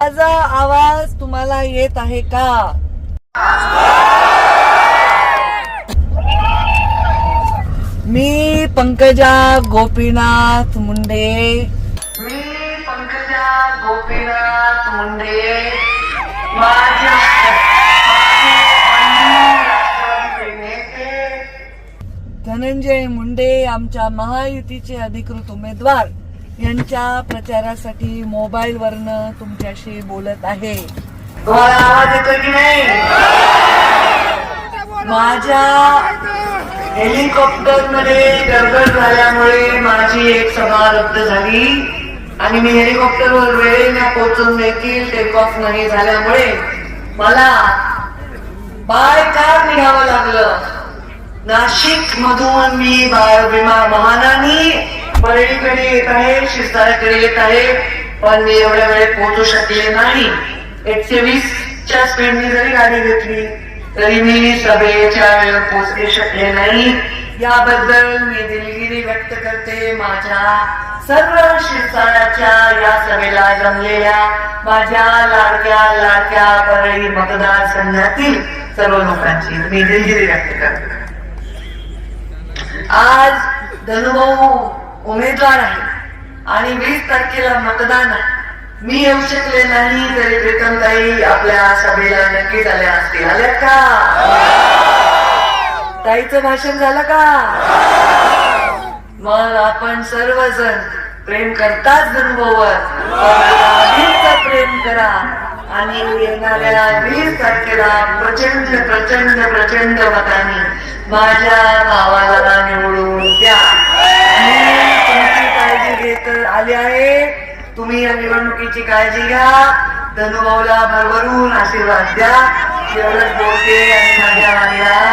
माझा आवाज तुम्हाला येत आहे का? मी पंकजा गोपीनाथ मुंडे. मी पंकजा गोपीनाथ मुंडे. माझ्या धनंजय मुंडे आमच्या महायुतीचे अधिकृत उमेदवार. यांच्या प्रचारासाठी मोबाईल वरनं तुमच्याशी बोलत आहे. की नाही माझ्या हेलिकॉप्टरमध्ये गडबड झाल्यामुळे माझी एक सभा रद्द झाली आणि मी हेलिकॉप्टरवर वेळेने पोहोचून देखील टेक ऑफ नाही झाल्यामुळे मला बाय कार निघावं लागलं. नाशिक मधून मी बाय विमा महानानी परळीकडे येत आहे शिरसाळ्याकडे येत आहे पण मी एवढ्या वेळेत पोहोचू शकले नाही. एकशे वीस च्या स्पीडने जरी गाडी घेतली तरी मी सभेच्या वेळेत पोहोचले शकले नाही. याबद्दल मी दिलगिरी व्यक्त करते. माझ्या सर्व शिरसाळ्याच्या या सभेला जमलेल्या माझ्या लाडक्या लाडक्या परळी मतदारसंघातील सर्व लोकांची मी दिलगिरी व्यक्त करते. आज धनुभाऊ उमेदवार आहे. आणि वीस तारखेला मतदान आहे. मी येऊ शकले नाही तरी प्रीतमताई आपल्या सभेला नक्कीच आल्या असतील. आल्या का? ताईचं भाषण झालं का? मग आपण सर्वजण प्रेम करताच धनुभाऊवर प्रेम करा. आणि येणाऱ्या वीस तारखेला प्रचंड प्रचंड प्रचंड मताने माझ्या भावा आली आहे. तुम्ही या निवडणुकीची काळजी घ्या. धनुभाऊला भरभरून आशीर्वाद द्या. एवढंच बोलते आणि माझ्या